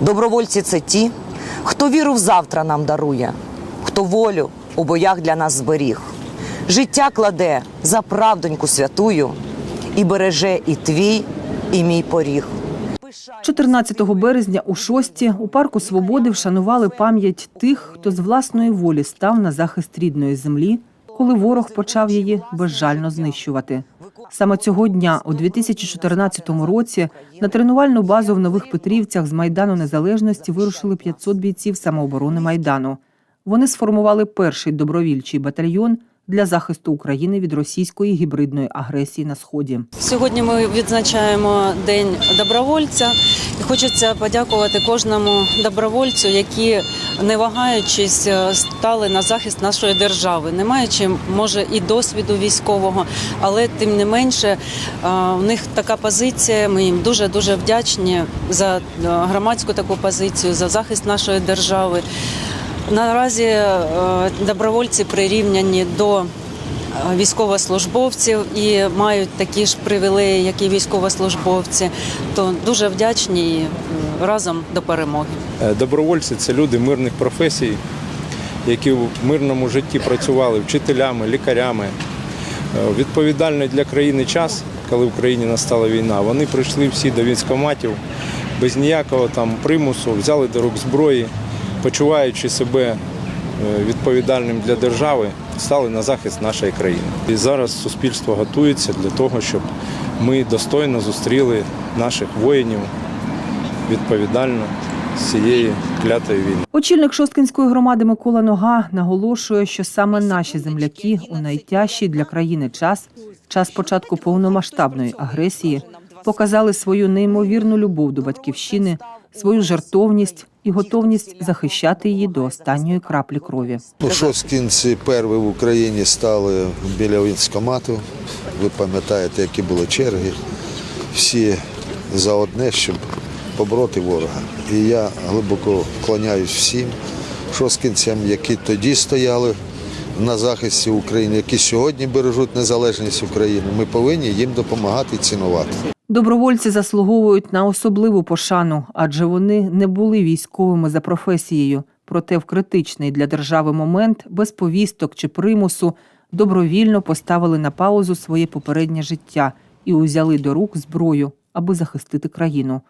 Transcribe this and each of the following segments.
Добровольці це ті, хто віру в завтра нам дарує, хто волю у боях для нас зберіг. Життя кладе за правдоньку святую і береже і твій, і мій поріг. 14 березня у шості у парку Свободи вшанували пам'ять тих, хто з власної волі став на захист рідної землі, коли ворог почав її безжально знищувати. Саме цього дня, у 2014 році, на тренувальну базу в Нових Петрівцях з Майдану Незалежності вирушили 500 бійців самооборони Майдану. Вони сформували перший добровільчий батальйон для захисту України від російської гібридної агресії на сході. Сьогодні ми відзначаємо День добровольця. І хочеться подякувати кожному добровольцю, які, не вагаючись, е, стали на захист нашої держави, не маючи, може, і досвіду військового, але тим не менше е, у них така позиція. Ми їм дуже дуже вдячні за е, громадську таку позицію, за захист нашої держави. Наразі е, добровольці прирівняні до е, військовослужбовців і мають такі ж привілеї, як і військовослужбовці. То дуже вдячні і е, разом до перемоги. Добровольці це люди мирних професій, які в мирному житті працювали вчителями, лікарями. Відповідальний для країни час, коли в країні настала війна, вони прийшли всі до військкоматів без ніякого там примусу, взяли до рук зброї, почуваючи себе е, відповідальним для держави, стали на захист нашої країни. І зараз суспільство готується для того, щоб ми достойно зустріли наших воїнів відповідально з цієї клятої війни. Очільник Шосткинської громади Микола Нога наголошує, що саме наші земляки у найтяжчий для країни час, час початку повномасштабної агресії, показали свою неймовірну любов до батьківщини, свою жертовність і готовність захищати її до останньої краплі крові. Ну, шосткінці перші в Україні стали біля військкомату. Ви пам'ятаєте, які були черги. Всі за одне, щоб побороти ворога. І я глибоко вклоняюсь всім шосткінцям, які тоді стояли на захисті України, які сьогодні бережуть незалежність України. Ми повинні їм допомагати цінувати. Добровольці заслуговують на особливу пошану, адже вони не були військовими за професією. Проте в критичний для держави момент без повісток чи примусу добровільно поставили на паузу своє попереднє життя і узяли до рук зброю, аби захистити країну.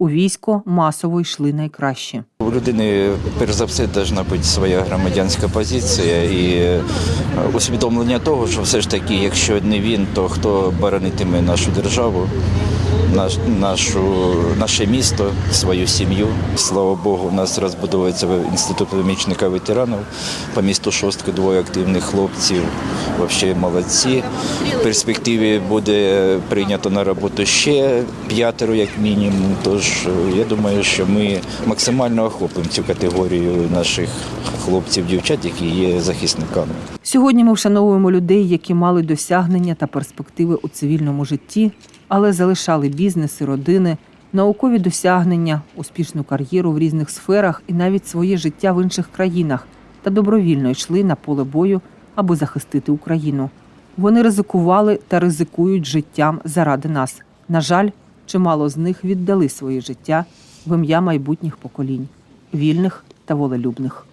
У військо масово йшли найкращі. У людини, перш за все, повинна бути своя громадянська позиція і е, усвідомлення того, що все ж таки, якщо не він, то хто боронитиме нашу державу, нашу, наше місто, свою сім'ю. Слава Богу, у нас розбудовується інститут помічника ветеранів. По місту Шостки двоє активних хлопців. Взагалі молодці. В перспективі буде прийнято на роботу ще п'ятеро, як мінімум. Тож е, я думаю, що ми максимально охопимо цю категорію наших хлопців, дівчат, які є захисниками. Сьогодні ми вшановуємо людей, які мали досягнення та перспективи у цивільному житті, але залишали бізнеси, родини, наукові досягнення, успішну кар'єру в різних сферах і навіть своє життя в інших країнах та добровільно йшли на поле бою, аби захистити Україну. Вони ризикували та ризикують життям заради нас. На жаль, чимало з них віддали своє життя в ім'я майбутніх поколінь, вільних та волелюбних.